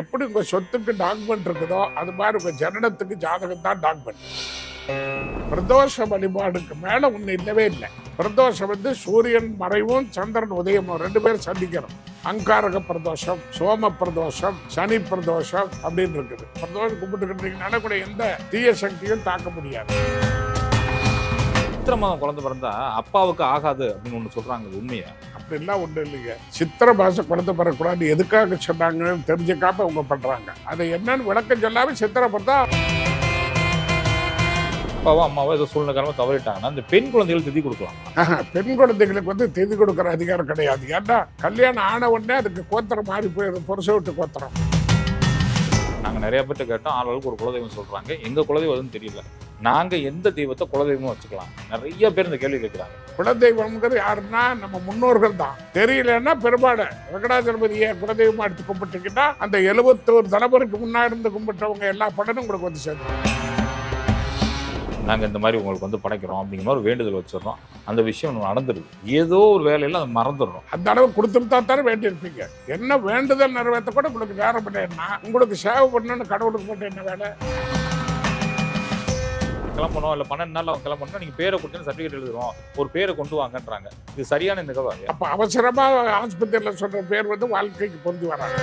எப்படி உங்க சொத்துக்கு டாக்குமெண்ட் இருக்குதோ அது மாதிரி உங்க ஜனனத்துக்கு ஜாதகம் தான் டாக்குமெண்ட் பிரதோஷ வழிபாடுக்கு மேல ஒண்ணு இல்லவே இல்லை. பிரதோஷம் வந்து சூரியன் மறைவும் சந்திரன் உதயமும் ரெண்டு பேரும் சந்திக்கிறோம். அங்காரக பிரதோஷம் சோம பிரதோஷம் சனி பிரதோஷம் அப்படின்னு இருக்குது. பிரதோஷம் கும்பிட்டுக்கிட்டீங்கனால கூட எந்த தீய சக்தியும் தாக்க முடியாது. சித்திர மாதம் குழந்தை பிறந்தா அப்பாவுக்கு ஆகாது அப்படின்னு ஒன்று சொல்றாங்க உண்மையை உண்மையா. அப்படிலாம் ஒன்றும் இல்லைங்க. சித்திர மாசம் குழந்தை பெறக்கூடாது எதுக்காக சொன்னாங்கன்னு தெரிஞ்சுக்காம அவங்க பண்றாங்க. அதை என்னன்னு விளக்கம் சொல்லாம சித்திரை பார்த்தா அப்பாவோ அம்மாவோ ஏதோ சூழ்நிலை காரணமா தவறிட்டாங்கன்னா அந்த பெண் குழந்தைகள் திதி கொடுக்கலாம். பெண் குழந்தைகளுக்கு வந்து திதி கொடுக்குற அதிகாரம் கிடையாது. ஏன்னா கல்யாணம் ஆன உடனே அதுக்கு கோத்திரம் மாறி போயிடும். புருஷ விட்டு கோத்திரம். நாங்க நிறைய பேர்ட்ட கேட்டோம். ஆளுக்கு ஒரு குலதெய்வம் சொல்றாங்க. எங்க குலதெய்வம் எதுவும் தெரியல. நாங்க எந்த தெய்வத்தை குலதெய்வமும் வச்சுக்கலாம். நிறைய பேர் இந்த கேள்வி கேட்கிறாங்க குலதெய்வம்ங்கிறது யாருன்னா நம்ம முன்னோர்கள் தான். தெரியலன்னா பெரும்பாடு. வெங்கடாஜலபதியை குலதெய்வமா எடுத்து கும்பிட்டுக்கிட்டா அந்த எழுபத்தோரு தலைமுறைக்கு முன்னாடி இருந்து கும்பிட்டவங்க எல்லா படனும் உங்களுக்கு வந்து சேர்ந்து நாங்க இந்த மாதிரி உங்களுக்கு வந்து படைக்கிறோம் அப்படிங்கிற மாதிரி வேண்டுதல் வச்சிடறோம். அந்த விஷயம் நடந்துருது. ஏதோ ஒரு வேலையில அதை மறந்துடுறோம். அந்த அளவு கொடுத்துருந்தா தானே வேண்டியிருப்பீங்க. என்ன வேண்டுதல் நிறைவேற்ற கூட உங்களுக்கு நேரம் இல்லைன்னா உங்களுக்கு சேவை பண்ணணும்னு கடவுளுக்கு மட்டும் என்ன வேலை? கிளம்பணும் இல்லை பன்னெண்டு நாள் அவங்க கிளம்பணும் நீங்க பேரை கொடுத்து சர்டிஃபிகேட் எழுதுறோம் ஒரு பேரை கொண்டு வாங்கன்றாங்க. இது சரியான இந்த கதை. அப்ப அவசரமா ஆஸ்பத்திரியில சொல்ற பேர் வந்து வாழ்க்கைக்கு பொருந்தி வராது.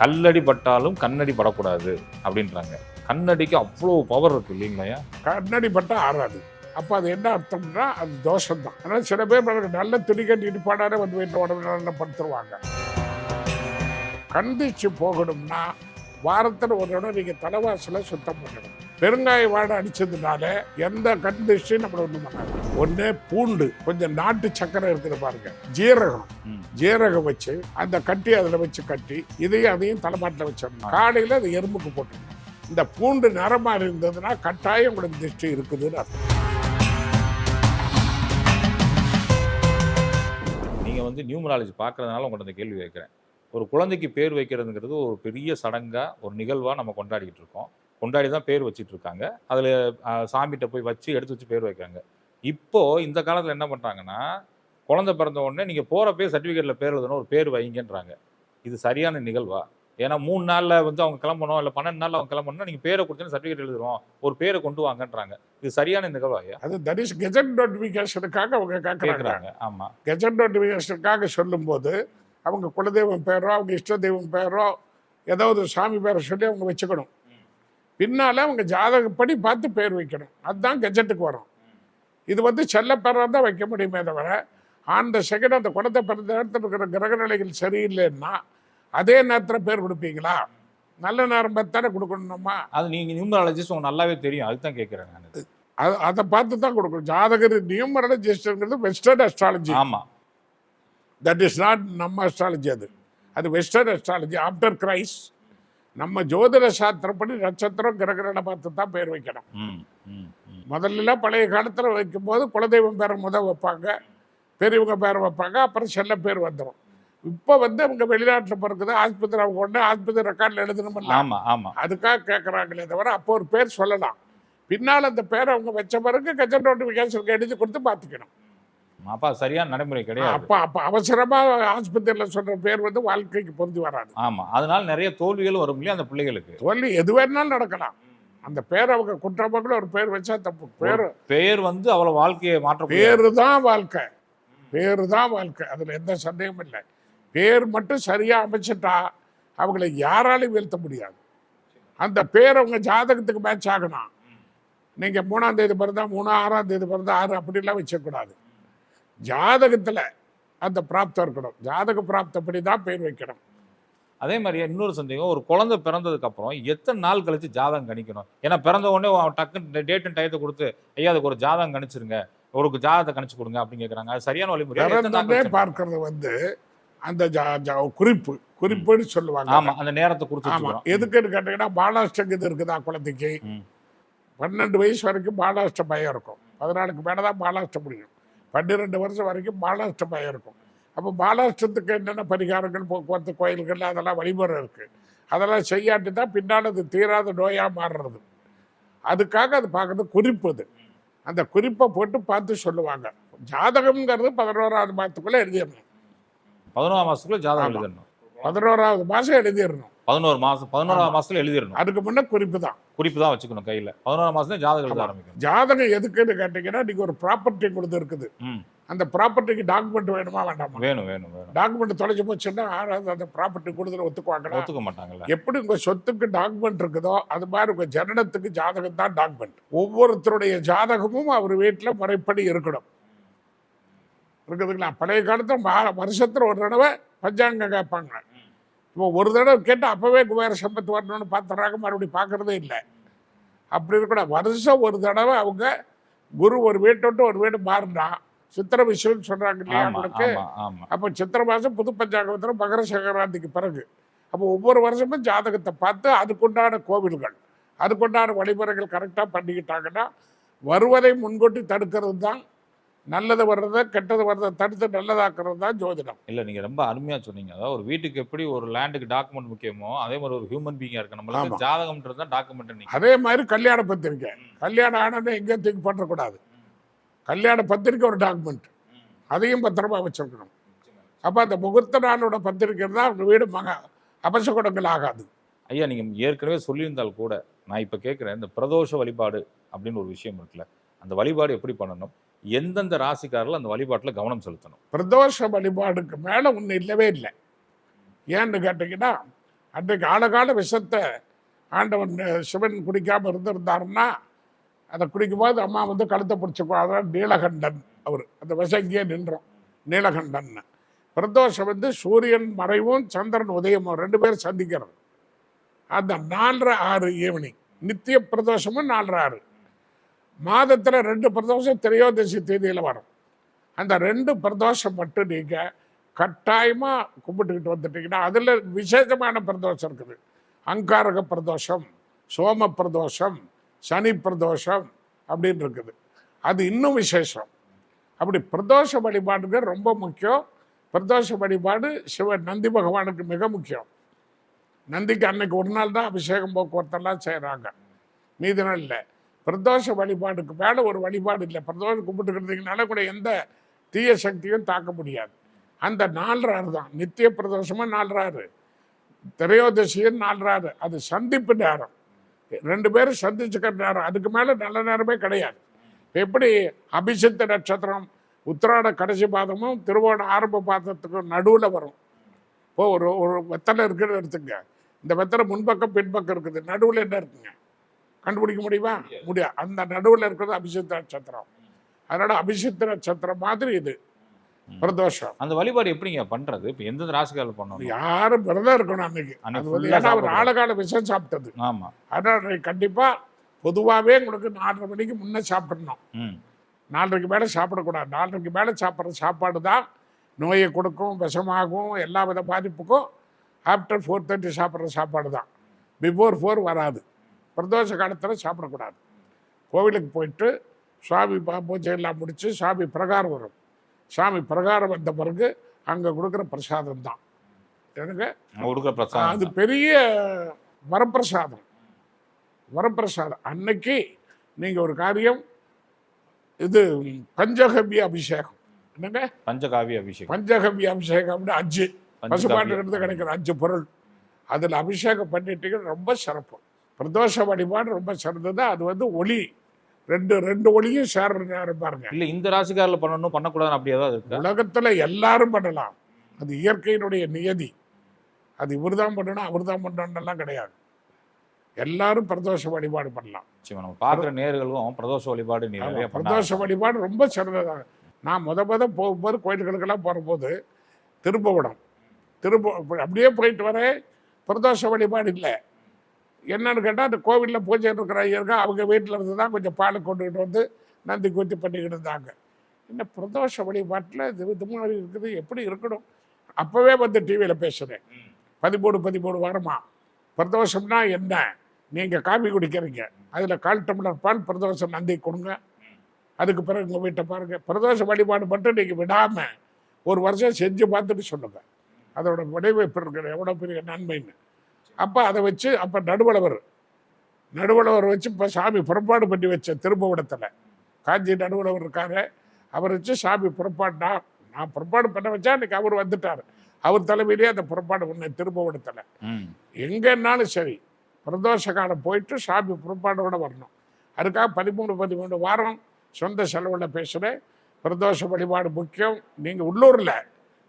கல்லடி பட்டாலும் கண்ணடி படக்கூடாது அப்படின்றாங்க. கண்ணடிக்கு அவ்வளோ பவர் இருக்கு இல்லைங்களா? கண்ணாடி பட்டா ஆறாது. அப்ப அது என்ன அர்த்தம்னா அது தோஷம் தான் அதனால சில பேர் நல்ல துணி கட்டிட்டு பாடாத வந்து வீட்டில் உடம்பு நல்லா படுத்துருவாங்க. கண்டிச்சு போகணும்னா வாரத்தில் ஒரு தடவை நீங்க தலைவாசல சுத்தம் பண்ணணும். பெருங்காய வாடை அடிச்சதுனால எந்த கண்டிஷனும் நம்மள ஒன்றும் பண்ணாது. ஒன்று பூண்டு கொஞ்சம் நாட்டு சக்கரை இருக்குது பாருங்க. ஜீரகம். ஜீரகம் வச்சு அந்த கட்டி அதில் வச்சு கட்டி இதையும் அதையும் தலைமாட்டில் வச்சிடணும். காலையில் அது எறும்புக்கு போட்டுடணும் இந்த பூண்டு நிறமா இருந்ததுன்னா கட்டாயம் உங்களுக்கு திருஷ்டி இருக்குதுன்னு அர்த்தம். நீங்க வந்து நியூமராலஜி பார்க்கறதுனால உங்கள்ட்ட இந்த கேள்வி வைக்கிறேன் ஒரு குழந்தைக்கு பேர் வைக்கிறதுங்கிறது ஒரு பெரிய சடங்கா ஒரு நிகழ்வா நம்ம கொண்டாடிக்கிட்டு இருக்கோம். கொண்டாடி தான் பேர் வச்சிட்டு இருக்காங்க அதுல சாமிகிட்ட போய் வச்சு எடுத்து வச்சு பேர் வைக்கிறாங்க. இப்போ இந்த காலத்துல என்ன பண்றாங்கன்னா குழந்தை பிறந்த உடனே நீங்க போறப்பே சர்டிஃபிகேட்ல பேர் எழுதணும் ஒரு பேர் வைங்கன்றாங்க. இது சரியான நிகழ்வா? ஏன்னா மூணு நாள்ல வந்து அவங்க கிளம்பணும் இல்ல பன்னெண்டு நாள்ல அவங்க கிளம்பணும்னா நீங்க பேரை கொடுத்து சர்டிஃபிகேட் எழுதுறோம் ஒரு பேரை கொண்டு வாங்கன்றாங்க. இது சரியான நிகழ்வா ஐயா? அது தட் இஸ் கெஜெட் நோட்டிஃபிகேஷனுக்காக அவங்க கேட்குறாங்க கேட்குறாங்க ஆமா. கெஜெட் நோட்டிஃபிகேஷனுக்காக சொல்லும்போது அவங்க குலதெய்வம் பேரோ அவங்க இஷ்ட தெய்வம் பேரோ ஏதாவது சாமி பேரை சொல்லி அவங்க வச்சுக்கணும். பின்னால அவங்க ஜாதகப்படி பார்த்து பேர் வைக்கணும். அதுதான் கெஜெட்டுக்கு வரும். இது வந்து செல்ல பேராக தான் வைக்க முடியுமே தவிர அந்த செகண்ட் அந்த குழந்தை பிறந்த நேரத்தில் இருக்கிற கிரக நிலைகள் சரியில்லைன்னா அதே நேரத்தில் பேர் கொடுப்பீங்களா? நல்ல நேரம் பார்த்து தானே கொடுக்கணுமா? அது நீங்க நியூமராலஜிஸ்ட் உங்களுக்கு நல்லாவே தெரியும். அதுக்கு தான் கேட்குறேன் நான். அது அதை பார்த்து தான் கொடுக்கணும். ஜாதகர் நியூமரலஜிஸ்ட்ங்கிறது வெஸ்டர்ன் அஸ்ட்ராலஜி ஆமா. தட் இஸ் நாட் நம்ம அஸ்ட்ராலஜி அது. அது வெஸ்டர்ன் அஸ்ட்ராலஜி ஆஃப்டர் கிரைஸ் நம்ம ஜோதிட சாஸ்திரப்படி நட்சத்திரம் கிரகணனை பார்த்து தான் பேர் வைக்கணும். முதல்ல பழைய காலத்தில் வைக்கும்போது குலதெய்வம் பேரை முத வைப்பாங்க பெரியவங்க பேரை வைப்பாங்க அப்புறம் செல்ல பேர் வந்துடும் இப்போ வந்து அவங்க வெளிநாட்டில் பிறகுது ஆஸ்பத்திரி அவங்க ஒன்று ஆஸ்பத்திரி ரெக்கார்டில் எழுதணுமில்ல ஆமா ஆமா. அதுக்காக கேட்குறாங்களே தவிர அப்போ ஒரு பேர் சொல்லலாம். பின்னால் அந்த பேரை அவங்க வச்ச பிறகு கஜெட் நோட்டிஃபிகேஷனுக்கு எழுதி கொடுத்து பார்த்துக்கணும். அப்பா சரியான நடைமுறை கிடையாது. அப்போ அப்போ அவசரமாக ஆஸ்பத்திரியில் சொல்கிற பேர் வந்து வாழ்க்கைக்கு பொருந்தி வராது. ஆமா அதனால நிறைய தோல்விகள் வரும் இல்லையா அந்த பிள்ளைகளுக்கு? தோல்வி எது வேணாலும் நடக்கலாம். அந்த பேர் அவங்க குற்றமாக ஒரு பேர் வச்சா தப்பு. பேர் பெயர் வந்து அவ்வளவு வாழ்க்கையை மாற்ற பேரு தான் வாழ்க்கை. பேரு தான் வாழ்க்கை. அதில் எந்த சந்தேகமும் இல்லை. பேர் மட்டும் சரியாக அமைச்சிட்டா அவங்களை யாராலையும் வீழ்த்த முடியாது. அந்த பேர் அவங்க ஜாதகத்துக்கு மேட்ச் ஆகணும். நீங்கள் மூணாம் தேதி பிறந்தா மூணு ஆறாம் தேதி பிறந்தா ஆறு அப்படிலாம் வச்சக்கூடாது ஜாதகத்தில் அந்த பிராப்தம் இருக்கணும். ஜாதக பிராப்தப்படி தான் பேர் வைக்கணும். அதே மாதிரி இன்னொரு சந்தேகம் ஒரு குழந்தை பிறந்ததுக்கு அப்புறம் எத்தனை நாள் கழிச்சு ஜாதகம் கணிக்கணும்? ஏன்னா பிறந்த உடனே டக்குன்னு டேட் அண்ட் டயத்தை கொடுத்து ஐயா அதுக்கு ஒரு ஜாதகம் கணிச்சிருங்க. ஒரு ஜாதகத்தை கணிச்சு கொடுங்க அப்படின்னு கேக்குறாங்க. அது சரியான வழிமுறை? பார்க்கறது வந்து அந்த குறிப்பு. குறிப்புன்னு சொல்லுவாங்க. ஆமா அந்த நேரத்தை வச்சுக்கிறோம். எதுக்குன்னு கேட்டீங்கன்னா பாலாஷ்டம் இது இருக்குதா குழந்தைக்கு. பன்னெண்டு வயசு வரைக்கும் பாலாஷ்ட பயம் இருக்கும். பதினாலுக்கு மேலே தான் பாலாஷ்டம் முடியும். பன்னிரெண்டு வருஷம் வரைக்கும் பாலாஷ்ட பயம் இருக்கும். அப்போ பாலாஷ்டத்துக்கு என்னென்ன பரிகாரங்கள் போக்குவரத்து கோயில்கள் அதெல்லாம் வழிமுறை இருக்குது அதெல்லாம் செய்யாட்டி தான் பின்னால் அது தீராத நோயாக மாறுறது. அதுக்காக அது பார்க்கறது குறிப்பு அது. அந்த குறிப்பை போட்டு பார்த்து சொல்லுவாங்க. ஜாதகம்ங்கிறது பதினோராவது மாதத்துக்குள்ளே எழுதிடணும். பதினோராம் மாசத்துக்குள்ள ஜாதகம் ஆமா. எழுதணும். பதினோராவது மாதம் எழுதிடணும். பதினோரு மாசம் பதினோராம் மாசத்துல எழுதிடணும். அதுக்கு முன்னே குறிப்பு தான். குறிப்பு தான் வச்சுக்கணும் கையில. பதினோராம் மாசத்துல ஜாதகம் எழுத. ஆரம்பிக்கணும். ஜாதகம் எதுக்குன்னு கேட்டிங்கன்னா நீங்கள் ஒரு ப்ராப்பர்ட்டி கொடுத்து இருக்குது. அந்த ப்ராப்பர்ட்டிக்கு டாக்குமெண்ட் வேணுமா வேண்டாமா? வேணும் வேணும் வேணும். டாக்குமெண்ட் தொலைஞ்சு போச்சுன்னா யாராவது அந்த ப்ராப்பர்ட்டி கொடுத்துட்டு ஒத்துக்குவாங்களா? ஒத்துக்க மாட்டாங்கல்ல. எப்படி உங்க சொத்துக்கு டாக்குமெண்ட் இருக்குதோ அது மாதிரி உங்க ஜனனத்துக்கு ஜாதகம் தான் டாக்குமெண்ட் ஒவ்வொருத்தருடைய ஜாதகமும் அவர் வீட்டில் முறைப்படி இருக்கணும். இருக்குதுங்களா? பழைய காலத்துல வருஷத்துல ஒரு தடவை பஞ்சாங்கம் கேட்பாங்க. இப்போ ஒரு தடவை கேட்டு அப்பவே குபேர சம்பத்து வரணும்னு பார்த்துறாங்க மறுபடியும் பார்க்கறதே இல்லை. அப்படி இருக்கக்கூடாது வருஷம் ஒரு தடவை அவங்க குரு ஒரு வீட்டை விட்டு ஒரு வீடு மாறினா சித்திர விஷயம்னு சொல்றாங்க இல்லையா ஆமா அப்போ சித்திரை மாதம் புது பஞ்சாங்கத்தில் மகர சங்கராந்திக்கு பிறகு. அப்போ ஒவ்வொரு வருஷமும் ஜாதகத்தை பார்த்து அதுக்குண்டான கோவில்கள் அதுக்குண்டான வழிமுறைகள் கரெக்டாக பண்ணிக்கிட்டாங்கன்னா வருவதை முன்கூட்டி தடுக்கிறது தான் நல்லது வர்றதை கெட்டது வர்றதை தடுத்து நல்லதாக்குறது தான் ஜோதிடம். இல்ல நீங்க ரொம்ப அருமையா சொன்னீங்க. அதாவது ஒரு வீட்டுக்கு எப்படி ஒரு லேண்டுக்கு டாக்குமெண்ட் முக்கியமோ அதே மாதிரி ஒரு ஹியூமன் பீயிங்கா இருக்கு ஆமா. நம்மளுக்கு ஜாதகம்ன்றது தான் டாக்குமெண்ட் அதே மாதிரி கல்யாண பத்திரிக்கை. கல்யாணம் ஆனதை எங்கேயும் தூக்கி பண்ணக்கூடாது கல்யாண பத்திரிக்கை ஒரு டாக்குமெண்ட் அதையும் பத்திரமா வச்சிருக்கணும். அப்போ அந்த முகூர்த்த நாளோட பத்திரிக்கை தான் வீடு மக அபசகுடங்கள் ஆகாது. ஐயா நீங்க ஏற்கனவே சொல்லியிருந்தால் கூட நான் இப்ப கேட்கிறேன் இந்த பிரதோஷ வழிபாடு அப்படின்னு ஒரு விஷயம் இருக்குல்ல அந்த வழிபாடு எப்படி பண்ணணும்? எந்தெந்த ராசிக்காரர்கள் அந்த வழிபாட்டில் கவனம் செலுத்தணும்? பிரதோஷ வழிபாடுக்கு மேலே ஒன்றும் இல்லவே இல்லை. ஏன்னு கேட்டிங்கன்னா அன்றைக்கு ஆழகால விஷத்தை ஆண்டவன் சிவன் குடிக்காமல் இருந்திருந்தாருன்னா அதை குடிக்கும்போது அம்மா வந்து கழுத்தை பிடிச்சிக்குவா. அதான் நீலகண்டன் அவர். அந்த விஷங்கியே நின்றோம். நீலகண்டன் பிரதோஷம் வந்து சூரியன் மறைவும் சந்திரன் உதயமும். ரெண்டு பேரும் சந்திக்கிறது. அந்த நாலரை ஆறு ஈவினிங் நித்திய பிரதோஷமும் நாலரை ஆறு. மாதத்தில் ரெண்டு பிரதோஷம் திரையோதசி தேதியில் வரும். அந்த ரெண்டு பிரதோஷம் மட்டும் நீங்கள் கட்டாயமாக கும்பிட்டுக்கிட்டு வந்துட்டீங்கன்னா அதில் விசேஷமான பிரதோஷம் இருக்குது. அங்காரக பிரதோஷம் சோம பிரதோஷம் சனி பிரதோஷம் அப்படின்னு இருக்குது. அது இன்னும் விசேஷம். அப்படி பிரதோஷ வழிபாடுங்க ரொம்ப முக்கியம். பிரதோஷ வழிபாடு சிவன் நந்தி பகவானுக்கு மிக முக்கியம். நந்திக்கு அன்னைக்கு ஒரு நாள் தான் அபிஷேகம் போக்குவரத்தெல்லாம் செய்கிறாங்க மீதி நாள் இல்லை. பிரதோஷ வழிபாடுக்கு மேலே ஒரு வழிபாடு இல்லை. பிரதோஷம் கும்பிட்டுக்கிறதுனால கூட எந்த தீய சக்தியும் தாக்க முடியாது. அந்த நாலராறு தான். நித்திய பிரதோஷமும் நாலராறு திரையோதசியும் நாலராறு அது சந்திப்பு நேரம். ரெண்டு பேரும் சந்திச்சுக்கிற நேரம். அதுக்கு மேலே நல்ல நேரமே கிடையாது. எப்படி அபிஷித்த நட்சத்திரம் உத்திராட கடைசி பாதமும் திருவோண ஆரம்ப பாதத்துக்கும் நடுவில் வரும். இப்போ ஒரு ஒரு வெத்தலை இருக்குன்னு எடுத்துங்க இந்த வெத்தலை முன்பக்கம் பின்பக்கம் இருக்குது. நடுவில் என்ன இருக்குங்க? கண்டுபிடிக்க முடியுமா? முடியாது. அந்த நடுவில் இருக்கிறது அபிஷித்த நட்சத்திரம். அதனால அபிஷித்த நட்சத்திரம் மாதிரி இது. பிரதோஷம் அந்த வழிபாடு எப்படிங்க பண்றது? இப்ப எந்தெந்த ராசிக்காரர்கள் பண்ணணும்? யாரும் விரதம் இருக்கணும் அன்னைக்கு. அது வந்து ஏன்னா சாப்பிடணும். ஆழகால விஷம் சாப்பிட்டது. ஆமா. அதனால கண்டிப்பா பொதுவாகவே உங்களுக்கு நாலரை மணிக்கு முன்னே சாப்பிடணும். நாலரைக்கு மேலே சாப்பிடக்கூடாது. நாலரைக்கு மேலே சாப்பிட்ற சாப்பாடு தான் நோயை கொடுக்கும் விஷமாகும் எல்லா வித பாதிப்புக்கும் ஆஃப்டர் ஃபோர் தேர்ட்டி சாப்பிட்ற சாப்பாடு தான். பிஃபோர் ஃபோர் வராது. பிரதோஷ காலத்தில் சாப்பிடக்கூடாது. கோவிலுக்கு போயிட்டு சுவாமி பூஜை எல்லாம் முடித்து சாமி பிரகாரம் வரும். சாமி பிரகாரம் வந்த பிறகு அங்கே கொடுக்குற பிரசாதம் தான். எனக்கு அது பிரசாதம் பெரிய வரப்பிரசாதம். வரப்பிரசாதம். அன்னைக்கு நீங்கள் ஒரு காரியம் இது பஞ்சகவ்ய அபிஷேகம். என்னங்க? பஞ்சகாவிய அபிஷேகம். பஞ்சகவ்ய அபிஷேகம்னு அஞ்சு பஞ்சகாவிய பசுபாட்டிலிருந்து கிடைக்கிற அஞ்சு பொருள். அதில் அபிஷேகம் பண்ணிட்டீங்கன்னா ரொம்ப சிறப்பு. பிரதோஷ வழிபாடு ரொம்ப சிறந்தது. அது வந்து ஒளி. ரெண்டு ரெண்டு ஒளியும் சேர்ற நேரம் பாருங்க. இல்ல இந்த ராசிக்காரில் பண்ணணும் பண்ணக்கூடாதுன்னு அப்படி ஏதாவது இருக்கா? உலகத்துல எல்லாரும் பண்ணலாம். அது இயற்கையினுடைய நியதி. அது இவர் தான் பண்ணணும் அவர் தான் பண்ணணும்லாம் கிடையாது. எல்லாரும் பிரதோஷ வழிபாடு பண்ணலாம். சரி நம்ம பார்க்குற நேர்களும் பிரதோஷ வழிபாடு பிரதோஷ வழிபாடு ரொம்ப சிறந்ததாக நான் முத முத போகும்போது கோயில்களுக்கெல்லாம் போகும்போது திரும்பவிடம் திரும்ப அப்படியே போயிட்டு வரேன். பிரதோஷ வழிபாடு இல்லை. என்னன்னு கேட்டால் அந்த கோவிலில் பூஜை இருக்கிற ஐயர்கள் அவங்க வீட்டில் இருந்து தான் கொஞ்சம் பால் கொண்டுகிட்டு வந்து நந்தி கூத்தி பண்ணிக்கிட்டு இருந்தாங்க. இந்த பிரதோஷ வழிபாட்டில் இது இது மாதிரி இருக்குது எப்படி இருக்கணும்? அப்போவே வந்து டிவியில் பேசுகிறேன் பதிமூணு பதிமூணு வாரமா. பிரதோஷம்னா என்ன? நீங்கள் காபி குடிக்கிறீங்க. அதில் கால் டம்ளர் பால் பிரதோஷம் நந்தி கொடுங்க. அதுக்கு பிறகு உங்கள் வீட்டை பாருங்கள் பிரதோஷ வழிபாடு மட்டும் நீங்கள் விடாமல் ஒரு வருஷம் செஞ்சு பார்த்துட்டு சொல்லுங்க. அதோட விளைவு எப்படி இருக்குது எவ்வளோ பெரிய நன்மைன்னு. அப்போ அதை வச்சு அப்போ நடுவளவர் நடுவளவர் வச்சு இப்போ சாமி புறப்பாடு பண்ணி வச்ச திரும்பவிடத்தில் காஞ்சி நடுவளவர் இருக்காரு. அவர் வச்சு சாமி புறப்பாடு நான் நான் புறப்பாடு பண்ண வச்சா இன்னைக்கு அவர் வந்துட்டார். அவர் தலைமையிலேயே அந்த புறப்பாடு ஒன்று திரும்பப்படுத்தலை ம். எங்கன்னாலும் சரி பிரதோஷ காலம் போயிட்டு சாமி புறப்பாடோட வரணும். அதுக்காக பதிமூணு பதிமூணு வாரம் சொந்த செலவில் பேசுகிறேன் பிரதோஷ வழிபாடு முக்கியம். நீங்கள் உள்ளூரில்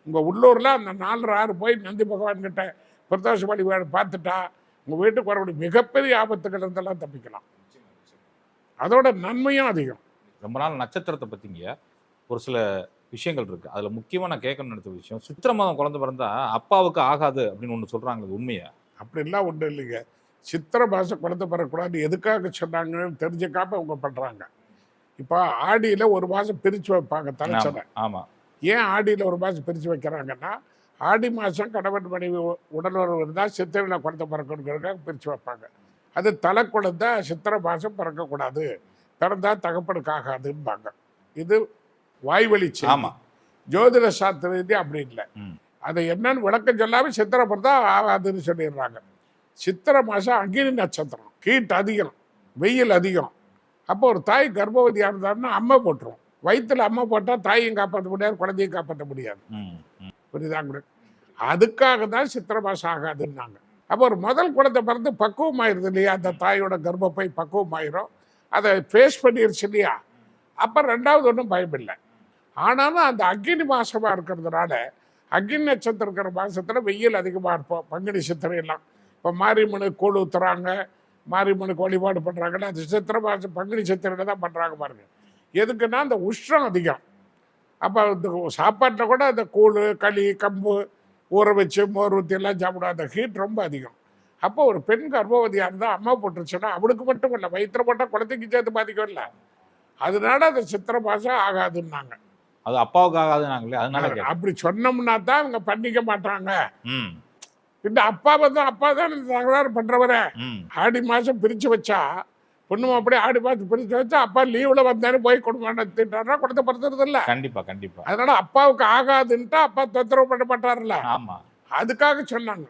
உங்கள் உள்ளூரில் அந்த நாலு ஆறு போய் நந்தி பகவான் கிட்ட பிரதோஷ வழிபாடு பார்த்துட்டா உங்கள் வீட்டுக்கு வரக்கூடிய மிகப்பெரிய ஆபத்துகள் இருந்தெல்லாம் தப்பிக்கலாம். அதோட நன்மையும் அதிகம். ரொம்ப நாள் நட்சத்திரத்தை பற்றிங்க ஒரு சில விஷயங்கள் இருக்கு. அதுல முக்கியமா நான் கேட்கணும்னு நினைச்ச விஷயம் சித்திர மாதம் குழந்தை பிறந்தா அப்பாவுக்கு ஆகாது அப்படின்னு ஒண்ணு சொல்றாங்க அது உண்மையா? அப்படிலாம் ஒன்றும் இல்லைங்க. சித்திர மாதம் குழந்தை பெறக்கூடாது எதுக்காக சொன்னாங்கன்னு தெரிஞ்சுக்காம அவங்க பண்ணுறாங்க இப்போ ஆடியில் ஒரு மாதம் பிரித்து வைப்பாங்க தலைச்சனை. ஆமா. ஏன் ஆடியில் ஒரு மாதம் பிரித்து வைக்கிறாங்கன்னா ஆடி மாதம் கணவன் மனைவி உ- உடல் உறவு இருந்தால் சித்திரையில் குழந்தை பிறக்கணுங்கிறதுக்காக பிரித்து வைப்பாங்க. அது தலை குழந்தை சித்திரை மாதம் பிறக்கக்கூடாது. பிறந்தால் தகப்பனுக்கு ஆகாதுன்பாங்க இது வாய்வழி செய்தி. ஆமா. ஜோதிட சாஸ்திர ரீதி அப்படி இல்லை. அதை என்னன்னு விளக்கம் சொல்லாமல் சித்திரை பிறந்தா ஆகாதுன்னு சொல்லிடுறாங்க. சித்திரை மாதம் அக்னி நட்சத்திரம். ஹீட் அதிகம். வெயில் அதிகம். அப்போ ஒரு தாய் கர்ப்பவதியாக இருந்தாருன்னா அம்மா போட்டுரும். வயிற்றுல அம்மா போட்டால் தாயையும் காப்பாற்ற முடியாது குழந்தையும் காப்பாற்ற முடியாது. புரியுதாங்க அதுக்காக தான் சித்திரை ஆகாதுன்னாங்க. அப்போ ஒரு முதல் குழந்தை பிறந்து பக்குவம் ஆயிடுது இல்லையா? அந்த தாயோட கர்ப்பப்பை பக்குவமாயிரும். அதை ஃபேஸ் பண்ணிருச்சு இல்லையா? அப்போ ரெண்டாவது ஒன்றும் பயமில்லை ஆனாலும் அந்த அக்னி மாசமாக இருக்கிறதுனால அக்னி நட்சத்திரம் இருக்கிற மாசத்தில் வெயில் அதிகமாக இருப்போம். பங்குனி சித்திரை எல்லாம். இப்போ மாரியம்மனு கூழ் ஊத்துறாங்க. மாரியம்மனுக்கு வழிபாடு பண்ணுறாங்கன்னா அது சித்திரை மாதம் பங்குனி சித்திரையில் தான் பண்ணுறாங்க பாருங்க. எதுக்குன்னா அந்த உஷ்ணம் அதிகம். அப்போ இந்த சாப்பாட்டில் கூட அந்த கூழ் களி கம்பு ஊற வச்சு மோர் ஊற்றி எல்லாம் சாப்பிடும் அந்த ஹீட் ரொம்ப அதிகம். அப்போ ஒரு பெண் கர்ப்பவதியாக இருந்தால் அம்மா போட்டுருச்சுன்னா அவளுக்கு மட்டும் இல்லை வயிற்றுல போட்டால் குழந்தைக்கு சேர்த்து பாதிக்கும் இல்லை அதனால அந்த சித்திரை மாதம் ஆகாதுன்னாங்க. அது அப்பாவுக்கு ஆகாது நாங்களே அதனால. அப்படி சொன்னோம்னா தான் அவங்க பண்ணிக்க மாட்டாங்க. இந்த அப்பா வந்து அப்பா தான் தகராறு பண்ணுறவரே ஆடி மாதம் பிரித்து வச்சா பொண்ணு அப்படியே ஆடி மாதம் பிரித்து வச்சா அப்பா லீவில் வந்தானே போய் குடும்பம் நடத்திட்டாருன்னா குழந்தை பிறந்துருது இல்லை கண்டிப்பா கண்டிப்பா. அதனால அப்பாவுக்கு ஆகாதுன்ட்டு அப்பா தொந்தரவு பண்ண மாட்டார்ல ஆமா. அதுக்காக சொன்னாங்க.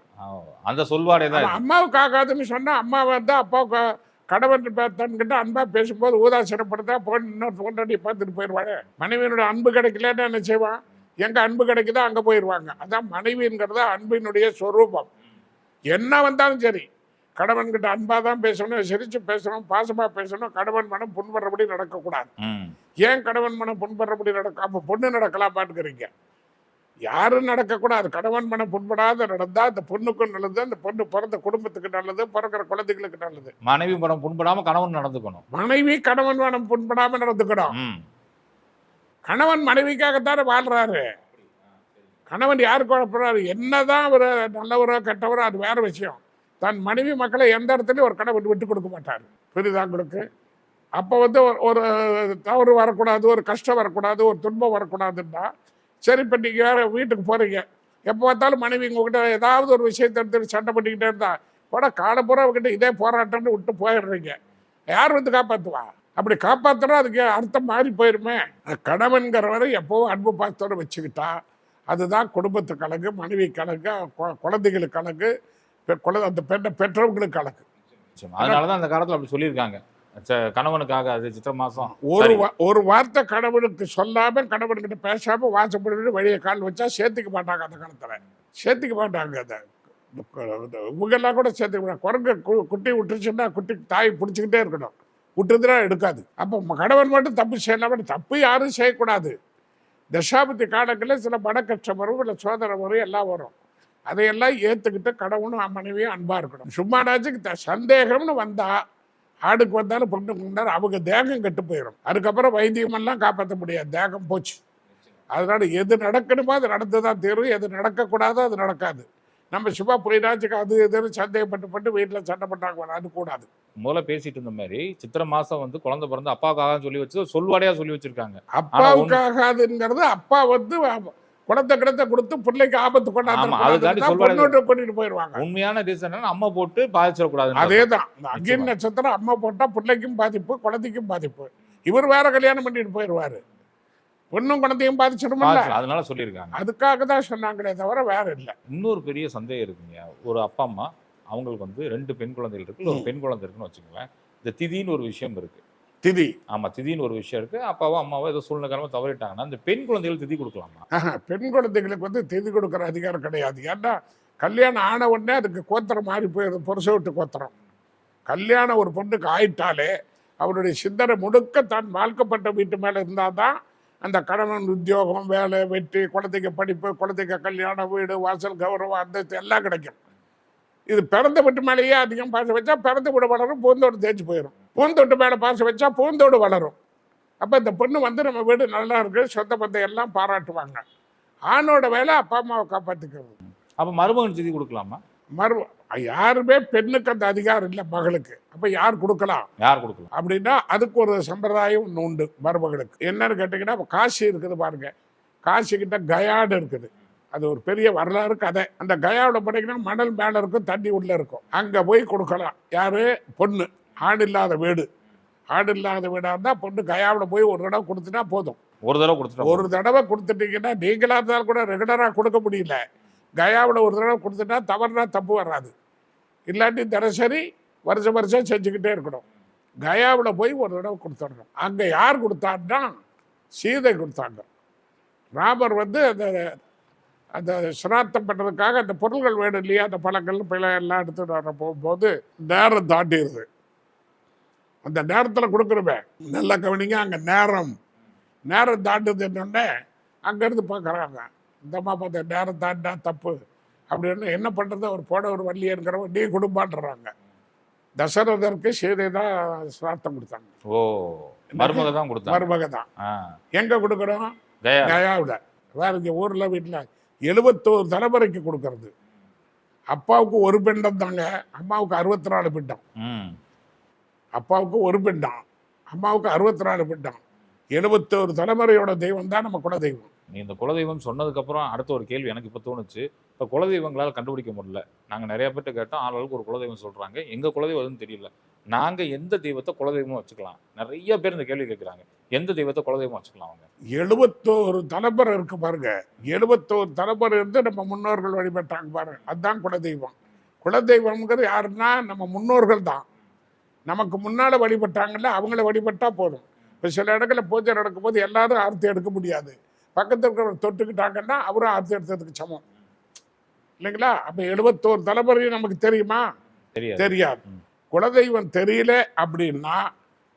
அந்த சொல்வாடே தான். அம்மாவுக்கு ஆகாதுன்னு சொன்னா அம்மா வந்து அப்பாவுக்கு கடவுள் தன்கிட்ட அன்பா பேசும்போது ஊதாசனப்படுத்தா போன் இன்னொரு பொண்டாட்டி பார்த்துட்டு போயிடுவாங்க மனைவியினோட அன்பு கிடைக்கலன்னு என்ன செய்வான்? எங்க அன்பு கிடைக்குதோ அங்க போயிடுவாங்க அதான் மனைவிங்கிறது அன்பினுடைய சொரூபம். என்ன வந்தாலும் சரி கடவன்கிட்ட அன்பா தான் பேசணும் சிரிச்சு பேசணும் பாசமா பேசணும் கடவன் மனம் புண்படுறபடி நடக்கக்கூடாது. ஏன் கடவன் மனம் புண்படுறபடி நடக்கும் அப்போ பொண்ணு நடக்கலாம் பாட்டுக்கிறீங்க யாரும் நடக்கக்கூடாது. கடவன் மனம் புண்படாத நடந்தா அந்த பொண்ணுக்கும் நல்லது அந்த பொண்ணு பிறந்த குடும்பத்துக்கு நல்லது பிறக்கிற குழந்தைகளுக்கு நல்லது. மனைவி படம் புண்படாம கணவன் நடந்துக்கணும். மனைவி கணவன் மனம் புண்படாம நடந்துக்கணும். கணவன் மனைவிக்காகத்தானே வாழ்றாரு. கணவன் யாருக்கு குழப்பறாரு என்னதான் ஒரு நல்லவரோ கெட்டவரோ அது வேற விஷயம். தன் மனைவி மக்களை எந்த இடத்துலையும் ஒரு கணவன் விட்டு கொடுக்க மாட்டார். புரியுதா உங்களுக்கு? அப்போ வந்து ஒரு- தவறு வரக்கூடாது ஒரு கஷ்டம் வரக்கூடாது ஒரு துன்பம் வரக்கூடாதுன்னா சரி இப்போ நீங்கள் வேற வீட்டுக்கு போகிறீங்க எப்போ பார்த்தாலும் மனைவி உங்ககிட்ட ஏதாவது ஒரு விஷயத்தை எடுத்துட்டு சண்டை பண்ணிக்கிட்டே இருந்தா போட காலப்புறம் அவங்ககிட்ட இதே போராட்டம்னு விட்டு போயிடுறீங்க. யார் வந்து காப்பாற்றுவா அப்படி காப்பாற்றுறா அதுக்கு அர்த்தம் மாறி போயிருமே. கணவன்கிறவரை எப்போவும் அன்பு பாசத்தோட வச்சுக்கிட்டா அதுதான் குடும்பத்து கணக்கு மனைவி கணக்கு குழந்தைகளுக்கு அழகு குழந்தை அந்த பெண்ணை பெற்றவங்களுக்கு அழகு நிச்சயமா. அதனாலதான் அந்த காலத்துல அப்படி சொல்லியிருக்காங்க. கணவனுக்காக அது சித்திர மாசம். ஒரு ஒரு வார்த்தை கணவனுக்கு சொல்லாம கணவன்கிட்ட பேசாம வாசப்படி வெளியே கால் வச்சா சேர்த்துக்க மாட்டாங்க அந்த காலத்துல. சேர்த்துக்க மாட்டாங்க அதை இவங்கெல்லாம் கூட சேர்த்துக்க மாட்டாங்க. குரங்கு குட்டி விட்டுருச்சுன்னா குட்டி தாய் பிடிச்சிக்கிட்டே இருக்கணும். விட்டுதுன்னா எடுக்காது. அப்போ கணவன் மட்டும் தப்பு செய்யலாம. தப்பு யாரும் செய்யக்கூடாது. தசாபதி காலங்களில் சில மனக்கஷ்டம் வரும் இல்லை சோதனை வரும் எல்லாம் வரும். அதையெல்லாம் ஏற்றுக்கிட்டு கடவுளும் மனைவியும் அன்பாக இருக்கணும். சும்மானாச்சுக்கு த- சந்தேகம்னு வந்தா ஆடுக்கு வந்தாலும் பொண்ணுக்கு வந்தாலும் அவங்க தேகம் கெட்டு போயிடும் அதுக்கப்புறம் வைத்தியமெல்லாம் காப்பாற்ற முடியாது. தேகம் போச்சு. அதனால எது நடக்கணுமோ அது நடந்து தான் தீரும். எது நடக்கக்கூடாதோ அது நடக்காது. நம்ம சும்மா போயிடாச்சுக்கு அது எதுன்னு சந்தேகப்பட்டு பட்டு வீட்டில் சண்டை பண்ணாங்க அது கூடாது. முதல்ல பேசிட்டு இருந்த மாதிரி சித்திர மாசம் வந்து குழந்தை பிறந்து அப்பாவுக்காக சொல்லி வச்சு சொல்வாடையா சொல்லி வச்சிருக்காங்க. அப்பாவுக்கு ஆகாதுங்கிறது அப்பா வந்து குடத்தை கிடத்தை கொடுத்து பிள்ளைக்கு ஆபத்து கொண்டாந்து கூட்டிட்டு போயிடுவாங்க. உண்மையான ரீசன் அம்மா போட்டு பாதிச்சிடக்கூடாது அதேதான் இந்த அக்னி. நட்சத்திரம் அம்மா போட்டா பிள்ளைக்கும் பாதிப்பு குழந்தைக்கும் பாதிப்பு. இவர் வேற கல்யாணம் பண்ணிட்டு போயிடுவாரு. பொண்ணும் குழந்தையும் பாதிச்சிடுமில்ல அதனால சொல்லியிருக்காங்க. அதுக்காக தான் சொன்னாங்களே தவிர வேற இல்லை. இன்னொரு பெரிய சந்தேகம் இருக்குங்க. ஒரு அப்பா அம்மா அவங்களுக்கு வந்து ரெண்டு பெண் குழந்தைகள் இருக்கு. ஒரு. பெண் குழந்தை இருக்குன்னு வச்சுக்கோங்களேன் இந்த திதின்னு ஒரு விஷயம் இருக்கு. திதி. ஆமா திதின்னு ஒரு விஷயம் இருக்கு. அப்பாவோ அம்மாவோ ஏதோ சூழ்நிலை காரணமா தவறிட்டாங்கன்னா அந்த பெண் குழந்தைகள் திதி கொடுக்கலாமா? பெண் குழந்தைகளுக்கு வந்து திதி கொடுக்குற அதிகாரம் கிடையாது. ஏன்னா கல்யாணம் ஆன உடனே அதுக்கு கோத்திரம் மாறி போயிடுது புருஷ விட்டு கோத்திரம். கல்யாணம் ஒரு பொண்ணுக்கு ஆயிட்டாலே அவருடைய சிந்தனை முழுக்க தான் வாழ்க்கப்பட்ட வீட்டு மேலே இருந்தால் தான் அந்த கணவன் உத்தியோகம் வேலை வெற்றி குழந்தைங்க படிப்பு குழந்தைங்க கல்யாணம் வீடு வாசல் கௌரவம் அந்த எல்லாம் கிடைக்கும். இது பிறந்த வீட்டு மேலேயே அதிகம் பாசம் வச்சா பிறந்த வீடு வளரும் பூந்தோடு தேய்ச்சி போயிடும் பூந்தொட்டு மேலே பாசம் வச்சா பூந்தோடு வளரும். அப்போ இந்த பொண்ணு வந்து நம்ம வீடு நல்லா இருக்கு சொந்த பந்தம் எல்லாம் பாராட்டுவாங்க. ஆணோட வேலை அப்பா அம்மாவை காப்பாற்றிக்கிறது அப்ப மருமகன் திதி கொடுக்கலாமா? மறு யாருமே பெண்ணுக்கு அந்த அதிகாரம் இல்லை மகளுக்கு. அப்போ யார் கொடுக்கலாம்? யார் கொடுக்கலாம்? அப்படின்னா அதுக்கு ஒரு சம்பிரதாயம் ஒன்று உண்டு மருமகளுக்கு. என்னன்னு கேட்டிங்கன்னா காசி இருக்குது பாருங்க. காசி கிட்ட கயாடு இருக்குது. அது ஒரு பெரிய வரலாறு கதை. அந்த கயாவில் பார்த்தீங்கன்னா மணல் மேலே இருக்கும் தண்ணி உள்ளே இருக்கும். அங்கே போய் கொடுக்கலாம். யாரு? பொண்ணு. ஆடு இல்லாத வீடு. ஆடு இல்லாத வீடாக இருந்தால் பொண்ணு கயாவில் போய் ஒரு தடவை கொடுத்துட்டா போதும். ஒரு தடவை கொடுத்துட்டா ஒரு தடவை கொடுத்துட்டீங்கன்னா நீங்களா இருந்தாலும் கூட ரெகுலராக கொடுக்க முடியல. கயாவில் ஒரு தடவை கொடுத்துட்டா தவறுனா தப்பு வராது. இல்லாட்டி தினசரி வருஷம் வருஷம் செஞ்சுக்கிட்டே இருக்கணும். கயாவில் போய் ஒரு தடவை கொடுத்துடணும். அங்கே யார் கொடுத்தான்னா சீதை கொடுத்தாங்க. ராமர் வந்து அந்த அந்த சிராத்தம் பண்ணுறதுக்காக அந்த பொருள்கள் வேணும் இல்லையா? அந்த பழங்கள் பிழை எல்லாம் எடுத்துட்டு வர போகும்போது நேரம் தாண்டிடுது. அந்த நேரத்தில் கொடுக்குறவே நல்லா கவனிங்க அங்கே நேரம். நேரம் தாண்டுது என்னொன்னே அங்கேருந்து பார்க்குறாங்க இந்த அம்மா பார்த்த நேரம் தாண்டா தப்பு. அப்படின்னு என்ன பண்ணுறது அவர் போட ஒரு வள்ளியங்கிறவங்க நீ குடும்பான்றாங்க தசரதருக்கு சீதை தான் சிராத்தம் கொடுத்தாங்க. ஓ மருமக தான் கொடுத்தாங்க. மருமக தான். எங்கே கொடுக்குறோம்? கயா. கயாவில். வேற இங்கே ஊரில் வீட்டில் எழுபத்தோரு தலைமுறைக்கு கொடுக்கறது. அப்பாவுக்கு ஒரு பிண்டம் தாங்க. அம்மாவுக்கு அறுபத்தி நாலு பிண்டம். அப்பாவுக்கு ஒரு பிண்டம் அம்மாவுக்கு அறுபத்தி நாலு பிண்டம் எழுபத்தோரு தலைமுறையோட தெய்வம் தான் நம்ம குல தெய்வம் நீ இந்த குலதெய்வம் சொன்னதுக்கப்புறம் அடுத்த ஒரு கேள்வி எனக்கு இப்போ தோணுச்சு. இப்போ குலதெய்வங்களால் கண்டுபிடிக்க முடியல. நாங்கள் நிறைய பேர்ட்ட கேட்டோம் ஆளுக்கு ஒரு குலதெய்வம் சொல்கிறாங்க எங்கள் குலதெய்வம் எதுவும் தெரியல. நாங்கள் எந்த தெய்வத்தை குலதெய்வமாக வச்சுக்கலாம்? நிறைய பேர் இந்த கேள்வி கேட்குறாங்க எந்த தெய்வத்தை குலதெய்வம் வச்சுக்கலாம் அவங்க? எழுபத்தோரு தலைமுறை இருக்கு பாருங்க. எழுபத்தோரு தலைமுறை இருந்து நம்ம முன்னோர்கள் வழிபட்டாங்க பாருங்க. அதுதான் குலதெய்வம். குலதெய்வம்ங்கிறது யாருன்னா நம்ம முன்னோர்கள் தான். நமக்கு முன்னால் வழிபட்டாங்கல்ல அவங்கள வழிபட்டா போதும். இப்போ சில இடங்களில் பூஜை நடக்கும்போது எல்லாரும் ஆர்த்தி எடுக்க முடியாது. பக்கத்தில் இருக்கிறவர் தொட்டுக்கிட்டாங்கன்னா அவரும் ஆர்த்தி எடுத்ததுக்கு சமம். இல்லைங்களா? அப்போ எழுபத்தோரு தலைமுறையும் நமக்கு தெரியுமா? தெரியாது. குலதெய்வம் தெரியல அப்படின்னா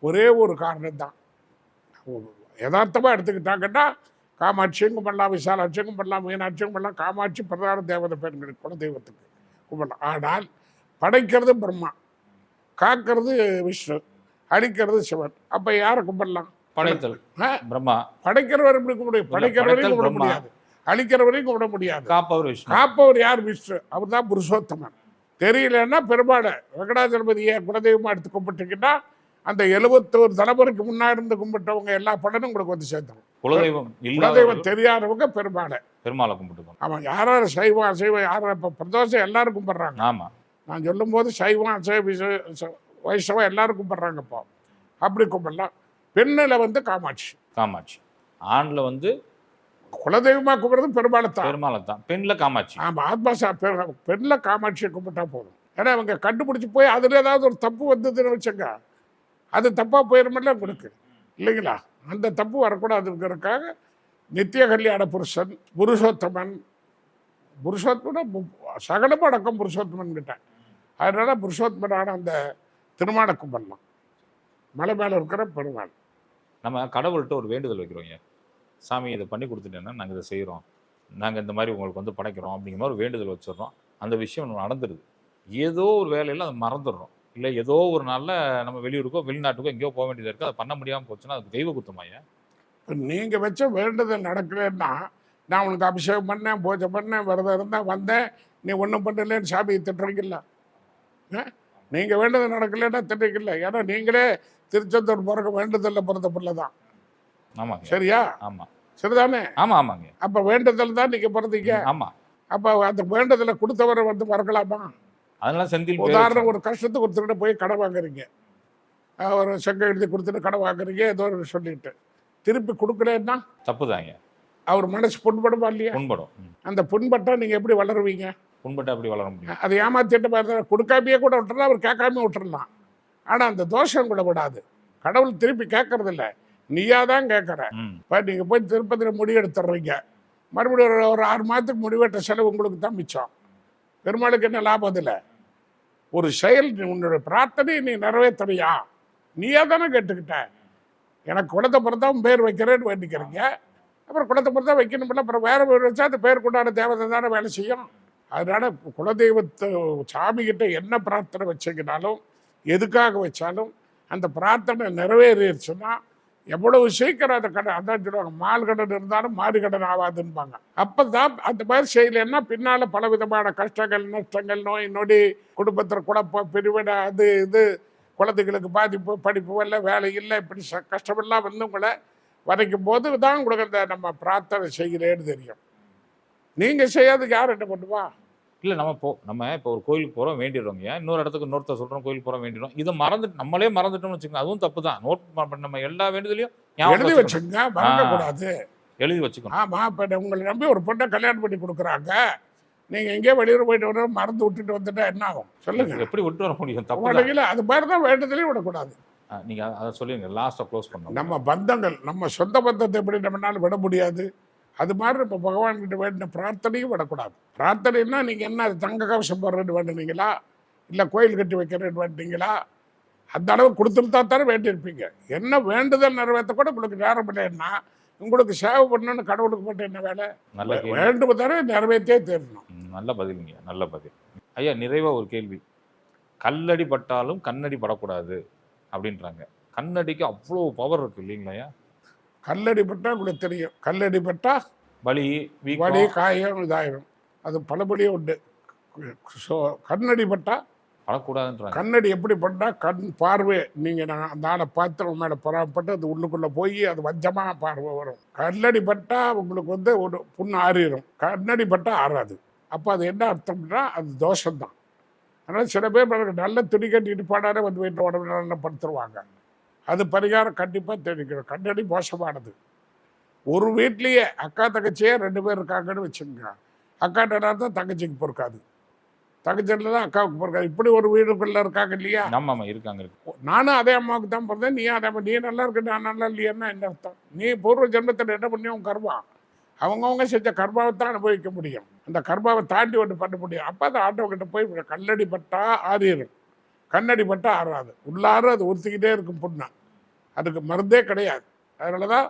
ஒரே ஒரு காரணம் தான் யதார்த்தமாக எடுத்துக்கிட்டாங்கன்னா காமாட்சியும் கும்பிடலாம் விசாலாட்சியும் கும்பிடலாம் மீனாட்சியும் கும்பிடலாம் காமாட்சி பிரதான தேவதை பெண்கள் குலதெய்வத்துக்கு. கும்பிடலாம் ஆனால் படைக்கிறது பிரம்மா. காக்கிறது விஷ்ணு அழிக்கிறது சிவன். அப்போ யாரை கும்பிடலாம்? படைத்தல்? பிரம்மா. படைக்கிறவர் எப்படி கும்பிட படைக்கிறவரையும் கும்பிட. முடியாது. அழிக்கிறவரையும் கும்பிட முடியாது. காப்பவர் விஷ்ணு. காப்பவர் யார்? விஷ்ணு. அவர் தான் புருஷோத்தமன். தெரியலன்னா பெருமாள் வெங்கடாச்சலபதியை குலதெய்வமா எடுத்து கும்பிட்டீங்கன்னா அந்த எழுபத்தோரு தலைமுறைக்கு முன்னாடி இருந்து கும்பிட்டவங்க எல்லா பலனும் உங்களுக்கு வந்து சேர்த்தணும் குலதெய்வம் குலதெய்வம் தெரியாதவங்க பெருமாளை. பெருமாளை கும்பிட்டுக்கணும். அவன் யார் யார் சைவம் அசைவம் யார் இப்போ பிரதோஷம் எல்லாரும் கும்பிட்றாங்க. ஆமா. நான் சொல்லும்போது சைவம் அசைவ வைஷ்ணவம் எல்லாரும் கும்பிட்றாங்க இப்போ. அப்படி கும்பிடலாம் பெண்ணில் வந்து காமாட்சி. காமாட்சி. ஆண்ல வந்து குலதெய்வமா கும்பிட்றது பெருமாளை தான். பெருமாளை தான். பெண்ல காமாட்சி. ஆமாம் ஆத்மா சா பெண்ணில் காமாட்சியை கும்பிட்டா போதும். ஏன்னா அவங்க கண்டுபிடிச்சி போய் அதில் ஏதாவது ஒரு தப்பு வந்ததுன்னு வச்சுங்க அது தப்பாக போயிருமில்ல உங்களுக்கு. இல்லைங்களா? அந்த தப்பு வரக்கூடாதுங்கிறதுக்காக நித்திய கல்யாண புருஷன் புருஷோத்தமன் புருஷோத்தமன் சகலமும் அடக்கம் புருஷோத்தமன் கிட்ட அதனால புருஷோத்தமனான அந்த திருமாட கும்பிடலாம் மலை மேலே இருக்கிற பெருமாள். நம்ம கடவுள்கிட்ட ஒரு வேண்டுதல் வைக்கிறோம் ஐயா. சாமி இதை பண்ணி கொடுத்துட்டேன்னா நாங்கள் இதை செய்கிறோம் நாங்கள் இந்த மாதிரி உங்களுக்கு வந்து படைக்கிறோம் அப்படிங்கிற மாதிரி வேண்டுதல் வச்சிடுறோம். அந்த விஷயம் நம்ம நடந்துருது. ஏதோ ஒரு வேலையில் அதை மறந்துடுறோம். இல்லை ஏதோ ஒரு நாளில் நம்ம வெளியூருக்கோ வெளிநாட்டுக்கோ எங்கேயோ போக வேண்டியது இருக்குது அதை பண்ண முடியாமல் போச்சுன்னா அதுக்கு தெய்வ குத்தமா ஐயா? இப்போ நீங்கள் வச்ச வேண்டுதல் நடக்கலைன்னா நான் உனக்கு அபிஷேகம் பண்ணேன் பூஜை பண்ணேன் விரதம் இருந்தேன் வந்தேன். நீ ஒன்றும் பண்ணலன்னு சாமியை திட்டுறீங்கல்ல. நீங்கள் வேண்டுதல் நடக்கலைன்னா திட்டுறீங்கல்ல ஏன்னா நீங்களே திருச்செந்தூர் பிறக்க வேண்டுதலில் பிறந்த பிள்ளை தான். ஆமாங்க. சரியா? ஆமாம் சரிதானே? ஆமாம் ஆமாங்க. அப்போ வேண்டுதல் தான் நீங்கள் பிறந்தீங்க. ஆமாம் அப்போ அந்த வேண்டுதலை கொடுத்தவரை வந்து மறக்கலாமா? அதனால செந்தில் உதாரணம். ஒரு கஷ்டத்தை கொடுத்துக்கிட்டு போய் கடை வாங்குறீங்க. ஒரு செங்கை எழுதி கொடுத்துட்டு கடை வாங்குறீங்க ஏதோ ஒரு சொல்லிட்டு. திருப்பி கொடுக்கலன்னா? தப்புதாங்க. அவர் மனசு புண்படுமா இல்லையா? புண்படும். அந்த புண்பட்டா நீங்கள் எப்படி வளருவீங்க? புண்பட்டு அப்படி வளர முடியும்? அதை ஏமாத்திட்டு பார்த்தா கொடுக்காமையே கூட விட்டுறலாம் அவர் கேட்காம விட்டுறலாம். ஆனால் அந்த தோஷம் கூட விடாது. கடவுள் திருப்பி கேட்கறது இல்ல நீயா தான் கேட்குற. இப்போ நீங்கள் போய் திருப்பதியில் முடிவு எடுத்துடுறீங்க மறுபடியும் ஒரு ஒரு ஆறு மாதத்துக்கு முடிவெட்ட செலவு உங்களுக்கு தான் மிச்சம். பெருமாளுக்கு என்ன லாபம் அதில்? ஒரு செயல் நீ உன்னோட பிரார்த்தனையை நீ நிறைவேற்றுறியா நீயா தானே கேட்டுக்கிட்ட. எனக்கு குலத்தை பிறந்தா பேர் வைக்கிறேன்னு வேண்டிக்கிறீங்க. அப்புறம் குலத்தை பிறந்தா வைக்கணும்ல. அப்புறம் வேற பேர் வச்சா அந்த பேர் கொண்டாட தேவதை தானே வேலை செய்யும். அதனால குலதெய்வத்தை சாமிகிட்ட என்ன பிரார்த்தனை வச்சுக்கினாலும் எதுக்காக வச்சாலும் அந்த பிரார்த்தனை நிறைவேறிடுச்சுன்னா எவ்வளவு சீக்கிரம் அதை கடன் அதான் சொல்லுவாங்க மால் கடன் இருந்தாலும் மாறு கடன் ஆகாதுன்பாங்க அப்போ தான் அந்த மாதிரி செய்யலைன்னா பின்னால் பல விதமான கஷ்டங்கள் நஷ்டங்கள் நோய் நொடி குடும்பத்தில் குழப்பம் பிரிவினை அது இது குழந்தைகளுக்கு பாதிப்பு படிப்பு இல்லை வேலை இல்லை இப்படி ச- கஷ்டமெல்லாம் வந்து உங்களை வரைக்கும் போது தான் உங்களுக்கு அந்த நம்ம பிரார்த்தனை செய்கிறேன்னு தெரியும். நீங்க செய்யாததுக்கு யார் என்ன பண்ணுவா? இல்ல நம்ம போ நம்ம இப்போ ஒரு கோயிலுக்கு போறோம் வேண்டிடுறோங்க ஏன் இன்னொரு இடத்துக்கு இன்னொருத்தர் சொல்றோம் கோயிலுக்கு போறோம் வேண்டிடுறோம். இதை மறந்துட்டு நம்மளே மறந்துட்டோம்னு வச்சுக்கோங்க அதுவும் தப்பு தான். நோட் பண்ண நம்ம எல்லா வேண்டுதலையும் எழுதி வச்சுக்கணும். வச்சுங்க மறக்கக்கூடாது. எழுதி வச்சுக்கணும். ஆமா இப்ப உங்களை நம்பி ஒரு பொண்ணை கல்யாணம் பண்ணி கொடுக்குறாங்க. நீங்க எங்கேயோ வெளியூர் போயிட்டு வர மறந்து விட்டுட்டு வந்துட்டா என்ன ஆகும்? சொல்லுங்க. எப்படி விட்டு வர முடியும்? தப்பு. உங்களுக்கு அது மாதிரி தான் வேண்டுதலையும் விடக்கூடாது. ஆ, நீங்க அத- அதை சொல்லுங்க லாஸ்டா க்ளோஸ் பண்ணணும். நம்ம பந்தங்கள் நம்ம சொந்த பந்தத்தை எப்படி நம்மளால விட முடியாது? அது மாதிரி இப்போ பகவான் கிட்ட வேண்டின பிரார்த்தனையும் விடக்கூடாது. பிரார்த்தனைன்னா நீங்க என்ன அது தங்க கவசம் போடுறேன்னு வேண்டுனீங்களா? இல்லை கோயில் கட்டி வைக்கிறேன்னு வேண்டினீங்களா? அந்த அளவு கொடுத்துருத்தா தானே வேண்டியிருப்பீங்க. என்ன வேண்டுதல் நிறைவேற்ற கூட உங்களுக்கு நேரம் இல்லைன்னா உங்களுக்கு சேவை பண்ணணும்னு கடவுளுக்கு மட்டும் என்ன வேலை? நல்ல கேள்வி. வேண்டும் தானே நிறைவேற்றே தீரணும். ம், நல்ல பதிலுங்க நல்ல பதில். ஐயா நிறைவா ஒரு கேள்வி. கல்லடி பட்டாலும் கண்ணடி படக்கூடாது அப்படின்றாங்க. கண்ணடிக்கு அவ்வளோ பவர் இருக்கு இல்லைங்களா ஐயா கல்லடி பட்டா உங்களுக்கு தெரியும். கல்லடி பட்டா வலி வலி காயம் இதாயிரும். அது பலபடியே உண்டு. ஸோ கண்ணடி பட்டா படக்கூடாதுன்றாங்க கண்ணடி எப்படி பட்டா? கண் பார்வை. நீங்க நான் அந்த ஆளை பார்த்து மேல பொறாப்பட்டு அது உள்ளுக்குள்ள போய் அது வஞ்சமா பார்வை வரும். கல்லடி பட்டா உங்களுக்கு வந்து ஒரு புண்ணு ஆறிடும் கண்ணடி பட்டா ஆறாது. அப்போ அது என்ன அர்த்தம்னா அது தோஷம்தான். அதனால சில பேர் நல்ல துணி கட்டிட்டு பாடாரே வந்து வீட்டில் உடம்பு நல்லா படுத்துருவாங்க அது பரிகாரம் கண்டிப்பாக தெரிவிக்கணும். கண்ணடி மோசமானது. ஒரு வீட்லேயே அக்கா தங்கச்சியே ரெண்டு பேர் இருக்காங்கன்னு வச்சுக்கோங்க. அக்காட்ட தான் தங்கச்சிக்கு பொறுக்காது. தங்கச்சியில் தான் அக்காவுக்கு பொறுக்காது. இப்படி ஒரு வீடுக்குள்ள இருக்காங்க இல்லையா? ஆமா இருக்காங்க இருக்கு. நானும் அதே அம்மாவுக்கு தான் பிறந்தேன் நீ அதே அம்மா நீ நல்லா இருக்கு நான் நல்லா இல்லையான்னா என்ன அர்த்தம்? நீ பூர்வ ஜென்மத்தில் என்ன பண்ணி உன் கர்மா. அவங்கவுங்க செஞ்ச கர்மாவை தான் அனுபவிக்க முடியும். அந்த கர்மாவை தாண்டி ஒன்று பண்ண முடியும். அப்போ அந்த ஆண்டவங்கிட்ட போய் கல்லடி பட்டா ஆறிடும் கண்ணடி பட்டா ஆறாது. உள்ளார அது உறுத்திக்கிட்டே இருக்கும் புண்ணு. அதுக்கு மருந்தே கிடையாது. அதனால தான்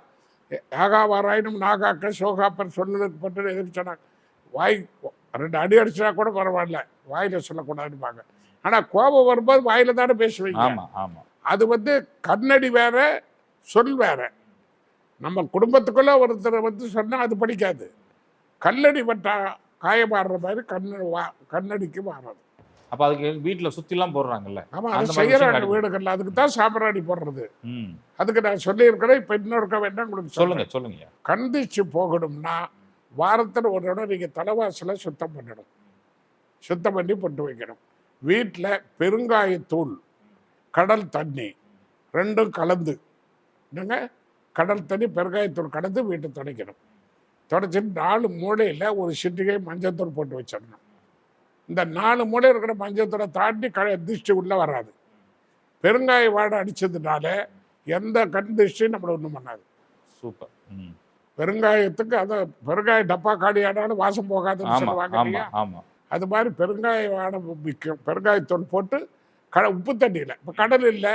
யாகாவாராயினும் நாகாக்க சோகாப்பர் சொல்லுறதுக்கு பட்டு எதுக்கு சொன்னாங்க? வாய் ரெண்டு அடி அடிச்சா கூட பரவாயில்ல. வாயில சொல்லக்கூடாதுப்பாங்க ஆனால் கோபம் வரும்போது வாயில தானே பேசுவீங்க. ஆமா ஆமா. அது வந்து கண்ணடி வேற சொல் வேற. நம்ம குடும்பத்துக்குள்ள ஒருத்தரை வந்து சொன்னா அது படிக்காது. கல்லடி பட்டா காயமாடுற மாதிரி கண்ணு வா கண்ணடிக்கு மாறாது. அப்ப அதுக்கு வீட்டுல சுத்திலாம் போடுறாங்கல்ல. ஆமா அந்த அதை செய்யறாங்க விஷயம் வீடுகள்ல. அதுக்கு தான் சாம்பிராணி போடுறது. ம். அதுக்கு நான் சொல்லியிருக்கிறேன் இப்போ இன்னொருக்க வேண்டாம் உங்களுக்கு சொல்லுங்க சொல்லுங்க. கந்திச்சு போகணும்னா வாரத்தில் ஒரு இடம் நீங்கள் தலைவாசலை சுத்தம் பண்ணணும். சுத்தம் பண்ணி போட்டு வைக்கணும். வீட்டில் பெருங்காயத்தூள் கடல் தண்ணி ரெண்டும் கலந்து. என்னங்க? கடல் தண்ணி பெருங்காயத்தூள் கலந்து வீட்டை துடைக்கணும். துடைச்சிட்டு நாலு மூலையில் ஒரு சிட்டிகை மஞ்சத்தூள் போட்டு வச்சிடணும். இந்த நாலு மூலை இருக்கிற மஞ்சத்தூளை தாண்டி க திருஷ்டி உள்ளே வராது. பெருங்காய வாடை அடிச்சதுனால எந்த கண் திருஷ்டியும் நம்மளை ஒன்றும் பண்ணாது. சூப்பர். பெருங்காயத்துக்கு அதான் பெருங்காய டப்பா காடி ஆனாலும் வாசம் போகாதுன்னு சொல்லுவாங்க ஆமா இல்லையா? அது மாதிரி பெருங்காய வாடை விற்கும் பெருங்காயத்தூள் போட்டு கட உப்பு தண்ணியில் இப்போ கடல் இல்லை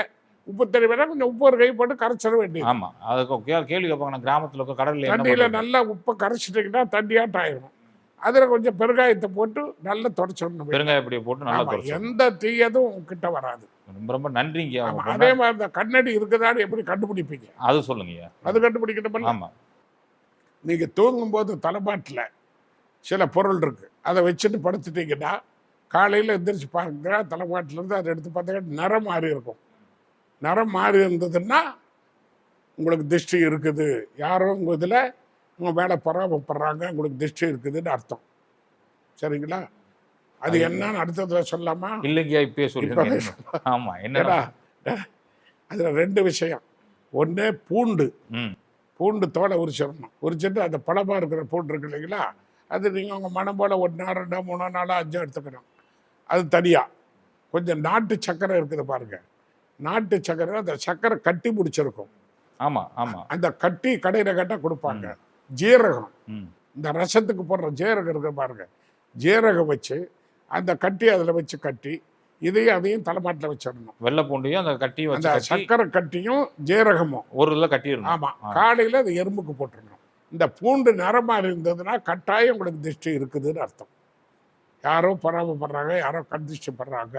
உப்பு தண்ணி வேணா கொஞ்சம் உப்பு ஒரு கை போட்டு கரைச்சிட வேண்டியது. ஆமா அதுக்கு கே- கேள்வி கேட்பாங்க கிராமத்துல என்ன தண்ணியில்? நல்லா உப்பை கரைச்சிட்டிங்கன்னா தண்ணியாட்டம் ஆயிரும். அதில் கொஞ்சம் பெருங்காயத்தை போட்டு நல்லா தொடச்சிடணும். பெருங்காய பொடியை போட்டு நல்லா எந்த தீயதும் கிட்ட வராது. ரொம்ப ரொம்ப நன்றிங்க அதே மாதிரி இந்த கண்ணடி இருக்குதான்னு எப்படி கண்டுபிடிப்பீங்க? அது சொல்லுங்கய்யா. அது கண்டுபிடிக்கணும் ஆமா. நீங்க தூங்கும்போது தலைமாட்டில் சில பொருள் இருக்கு. அதை வச்சுட்டு படுத்துட்டீங்கன்னா காலையில் எந்திரிச்சு பாருங்க தலைமாட்டில் இருந்து அதை எடுத்து பார்த்தீங்கன்னா நிறம் மாறி இருக்கும். நிறம் மாறி இருந்ததுன்னா உங்களுக்கு திருஷ்டி இருக்குது. யாரோ உங்கள் இதில் உங்கள் மேலே பராமப்படுறாங்க உங்களுக்கு திருஷ்டி இருக்குதுன்னு அர்த்தம். சரிங்களா? அது என்னன்னு அடுத்ததுல சொல்லாமா இல்லைங்கய்யா இப்பயே சொல்லுங்க. இப்பவே ஆமா என்னடா அதில் ரெண்டு விஷயம். ஒன்று பூண்டு. ம். பூண்டு தோலை உரிச்சிடணும். உரிச்சிட்டு அந்த பழமாக இருக்கிற பூண்டு இருக்கு இல்லைங்களா? அது நீங்கள் உங்கள் மனம் போல் ஒன்றா ரெண்டா மூணோ நாலோ அஞ்சோ எடுத்துக்கணும். அது தனியாக கொஞ்சம் நாட்டு சக்கரை இருக்குது பாருங்க. நாட்டு சக்கரை அந்த சக்கரை கட்டி பிடிச்சிருக்கும் ஆமா ஆமா. அந்த கட்டி கடையில் கட்ட கொடுப்பாங்க. ஜீரகம். இந்த ரசத்துக்கு போடுற ஜீரகம் இருக்கு பாருங்க. ஜீரகம் வச்சு அந்த கட்டி அதில் வச்சு கட்டி இதையும் அதையும் தலைமாட்டில் வச்சிடணும். வெள்ளை பூண்டையும் அந்த வச்சு அந்த கட்டி சக்கரை கட்டியும் ஜீரகமும். ஒரு இதில் கட்டிடணும். ஆமா. காலையில் அது எறும்புக்கு போட்டுடணும். இந்த பூண்டு நிறமா இருந்ததுன்னா கட்டாயம் உங்களுக்கு திருஷ்டி இருக்குதுன்னு அர்த்தம். யாரோ பராமப்படுறாங்க யாரோ கண் திருஷ்டி படுறாங்க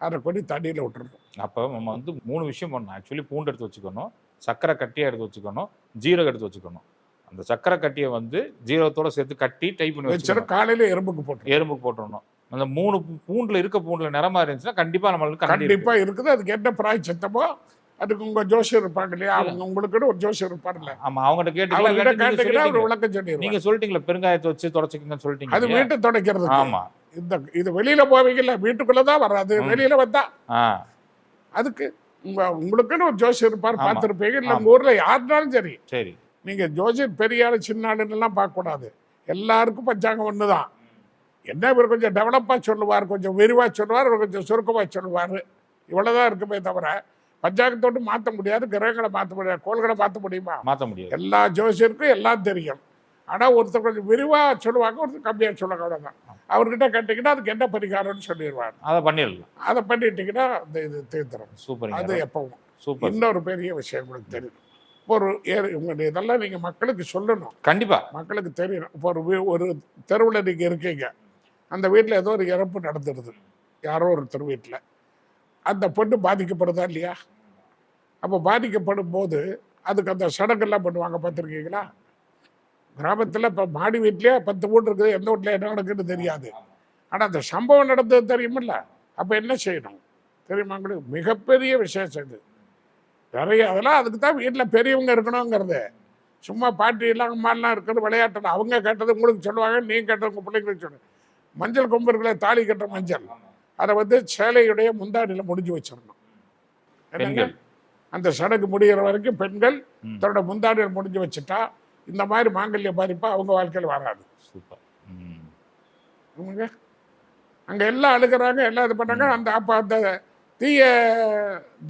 அதை கொண்டு தண்ணியில் விட்டுறணும் அப்போ நம்ம வந்து மூணு விஷயம் பண்ணணும். ஆக்சுவலி பூண்டு எடுத்து வச்சுக்கணும் சக்கரை கட்டியை எடுத்து வச்சுக்கணும் ஜீரகம் எடுத்து வச்சுக்கணும். அந்த சக்கரை கட்டியை வந்து ஜீரகத்தோட சேர்த்து கட்டி டைப் பண்ணி வச்சுக்கணும். காலையில் எறும்புக்கு போட்டுரும் எறும்புக்கு போட்டுடணும் அந்த மூணு பூண்டுல இருக்க பூண்டுல நிறமா இருந்துச்சுன்னா கண்டிப்பா நம்மளுக்கு கண்டி இருக்கு. கண்டிப்பா இருக்குது. அதுக்கு என்ன பிராய்ச்சித்தமோ அதுக்கு உங்க ஜோசியர் இருப்பாங்க இல்லையா? அவங்க உங்களுக்குன்னு ஒரு ஜோசியர் இருப்பார்ல ஆமா அவங்ககிட்ட கேட்டு கேட்டீங்கன்னா சொல்லிட்டீங்க. விளக்கம் சொல்லிடுவார். நீங்க சொல்லிட்டீங்களா பெருங்காயத்தை வச்சு தொடச்சிக்கங்கன்னு அது சொல்லிட்டீங்க வீட்டை துடைக்கிறது ஆமா. இந்த இது வெளியில போவீங்கல்ல வீட்டுக்குள்ள தான் வராது. வெளியில வந்தா. அதுக்கு உங்க உங்களுக்குன்னு ஒரு ஜோசியர் இருப்பார். பார்த்துருப்பீங்க. இல்ல. உங்க ஊர்ல யாருனாலும் சரி. சரி. நீங்க ஜோசியர் பெரிய ஆளு சின்ன ஆளுன்னு எல்லாம் பார்க்க கூடாது எல்லாருக்கும் பஞ்சாங்கம் ஒண்ணுதான். என்ன இவர் கொஞ்சம் டெவலப்பா சொல்லுவார் கொஞ்சம் விரிவா சொல்லுவார் இவர் கொஞ்சம் சுருக்கமா சொல்லுவார். இவ்வளவுதான் இருக்குமே தவிர பஞ்சாங்கத்தோடு மாற்ற முடியாது கிரகங்களை மாற்ற முடியாது கோள்களை மாற்ற முடியுமா? மாத்த முடியாது. எல்லா ஜோசியருக்கும் எல்லாம் தெரியும். ஆனா ஒருத்தர் கொஞ்சம் விரிவா சொல்லுவாங்க ஒருத்தர் கம்மியா சொல்லுவாங்க அவ்வளவுதான். அவர்கிட்ட கேட்டீங்கன்னா அதுக்கு என்ன பரிகாரம்னு சொல்லிடுவார். அதை பண்ணிடலாம். அதை பண்ணிட்டீங்கன்னா அந்த இது தீர்த்துரும் அது சூப்பர் எப்பவும். சூப்பர். இன்னொரு பெரிய விஷயம் உங்களுக்கு தெரியும். இப்போ ஒரு உங்களுடைய இதெல்லாம் நீங்க மக்களுக்கு சொல்லணும். கண்டிப்பா. மக்களுக்கு தெரியணும். இப்போ ஒரு ஒரு தெருவில் நீங்க இருக்கீங்க. அந்த வீட்டில் ஏதோ ஒரு இறப்பு நடந்துடுது யாரோ ஒருத்தர் வீட்டில் அந்த பொண்ணு பாதிக்கப்படுதா இல்லையா? அப்போ பாதிக்கப்படும் போது அதுக்கு அந்த சடங்கெல்லாம் பண்ணுவாங்க. பார்த்துருக்கீங்களா? கிராமத்தில் இப்போ மாடி வீட்லயே பத்து வீடு இருக்குது. எந்த வீட்டில் என்ன நடக்குன்னு தெரியாது. ஆனால் அந்த சம்பவம் நடந்தது தெரியுமில்ல? அப்போ என்ன செய்யணும்? தெரியுமா உங்களுக்கு? மிகப்பெரிய விசேஷம் இது. நிறைய அதெல்லாம் அதுக்கு தான் வீட்டில் பெரியவங்க இருக்கணுங்கிறது. சும்மா பாட்டி எல்லாம் அம்மாலாம் இருக்கிறது விளையாட்டு அவங்க கேட்டது உங்களுக்கு சொல்லுவாங்க நீங்க கேட்டது உங்க பிள்ளைங்களுக்கு சொல்லுங்க மஞ்சள் கொம்பு இருக்குல்ல தாலி கட்டுற மஞ்சள். அதை வந்து சேலையுடைய முந்தாடியில் முடிஞ்சு வச்சிடணும். என்னங்க? அந்த சடங்கு முடிகிற வரைக்கும் பெண்கள். தன்னோட முந்தாடியில் முடிஞ்சு வச்சுட்டா இந்த மாதிரி மாங்கல்ய பாதிப்பா அவங்க வாழ்க்கையில் வராது. சூப்பர். அங்கே எல்லாம் அழுகிறாங்க எல்லாம் இது பண்ணாங்க அந்த அப்போ அந்த தீய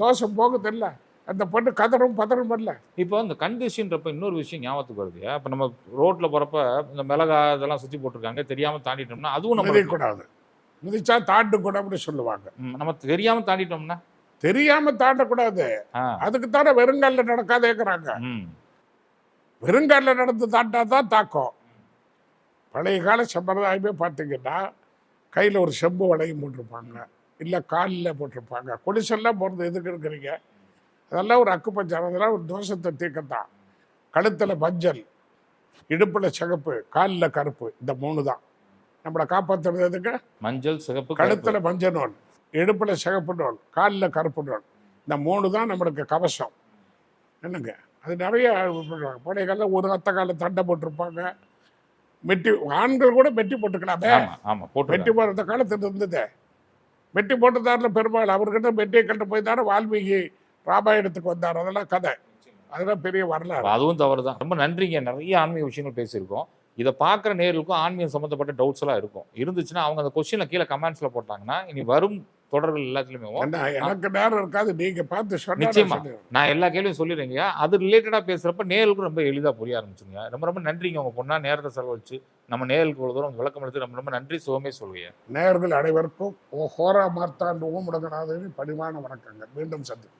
தோஷம் போகுது இல்லை? அந்த பொண்ணு கதறும் பதறும் பண்ணல இப்போ இந்த கண்டிஷன்றப்ப இன்னொரு விஷயம் ஞாபகத்துக்கு வருது. இப்போ நம்ம ரோட்ல போறப்ப இந்த மிளகா இதெல்லாம் சுத்தி போட்டிருக்காங்க. தெரியாம தாண்டிட்டோம்னா அதுவும் நம்ம மிதிக்கூடாது மிதிச்சா தாண்டு கூடாதுன்னு சொல்லுவாங்க. நம்ம தெரியாம தாண்டிட்டோம்னா? தெரியாம தாண்டக்கூடாது. அதுக்கு தானே வெறுங்காலில் நடக்காதேங்கிறாங்க. வெறுங்காலில் நடந்து தாண்டா தான் தாக்கம். பழைய கால சம்பிரதாயமே பார்த்தீங்கன்னா கையில் ஒரு செம்பு வளையம் போட்டிருப்பாங்க. இல்லை காலில் போட்டிருப்பாங்க. கொடிசெல்லாம் போடுறது எதுக்கு இருக்கிறீங்க அதெல்லாம் ஒரு அக்கு பஞ்சாரம் அதெல்லாம் ஒரு தோஷத்தை தீர்க்கத்தான். கழுத்தில் மஞ்சள் இடுப்பில் சிகப்பு காலில் கருப்பு இந்த மூணு தான். நம்மளை காப்பாற்றுறது எதுக்கு மஞ்சள் சிகப்பு. கழுத்துல மஞ்சள் நூல் இடுப்புல சிகப்பு நூல் காலில் கருப்பு நூல் இந்த மூணு தான் நம்மளுக்கு கவசம். என்னங்க? அது நிறைய பண்ணுவாங்க பழைய காலம் ஒரு அத்த கால தண்டை போட்டிருப்பாங்க. மெட்டி ஆண்கள் கூட மெட்டி போட்டுக்கலாமே. மெட்டி போடுற காலத்துல இருந்தது. மெட்டி போட்டதாரில் பெருமாள் அவர்கிட்ட மெட்டியை கண்டு போய் தானே வால்மீகி ராமாயணத்துக்கு வந்தார். அதெல்லாம் கதை. அதெல்லாம் பெரிய வரலாறு. அதுவும் தவறு தான் ரொம்ப நன்றிங்க. நிறைய ஆன்மீக விஷயங்கள் பேசியிருக்கோம். இதை பார்க்குற நேர்களுக்கும் ஆன்மீகம் சம்மந்தப்பட்ட டவுட்ஸ் எல்லாம் இருக்கும். இருந்துச்சுன்னா அவங்க அந்த கொஸ்டினை கீழே கமெண்ட்ஸ்ல போட்டாங்கன்னா இனி வரும் தொடர்கள் எல்லாத்துலயுமே எனக்கு நேரம் இருக்காது. நீங்க பார்த்து நிச்சயமா. நான் எல்லா கேள்வியும் சொல்லிடுறேங்க. அது ரிலேட்டடா பேசுறப்ப நேர்களுக்கும் ரொம்ப எளிதா புரிய ஆரம்பிச்சுங்க ரொம்ப ரொம்ப நன்றிங்க. உங்க பொண்ணா நேரத்தை செலவழிச்சு நம்ம நேர்களுக்கு இவ்வளவு தூரம் விளக்கம் எடுத்து ரொம்ப ரொம்ப நன்றி. சுகமே சொல்லுவீங்க நேயர்கள் அனைவருக்கும் ஓ ஹோரா மார்த்தாண்டு ஓம் முடங்கநாதனின் பணிவான வணக்கங்கள். மீண்டும் சந்திப்போம்.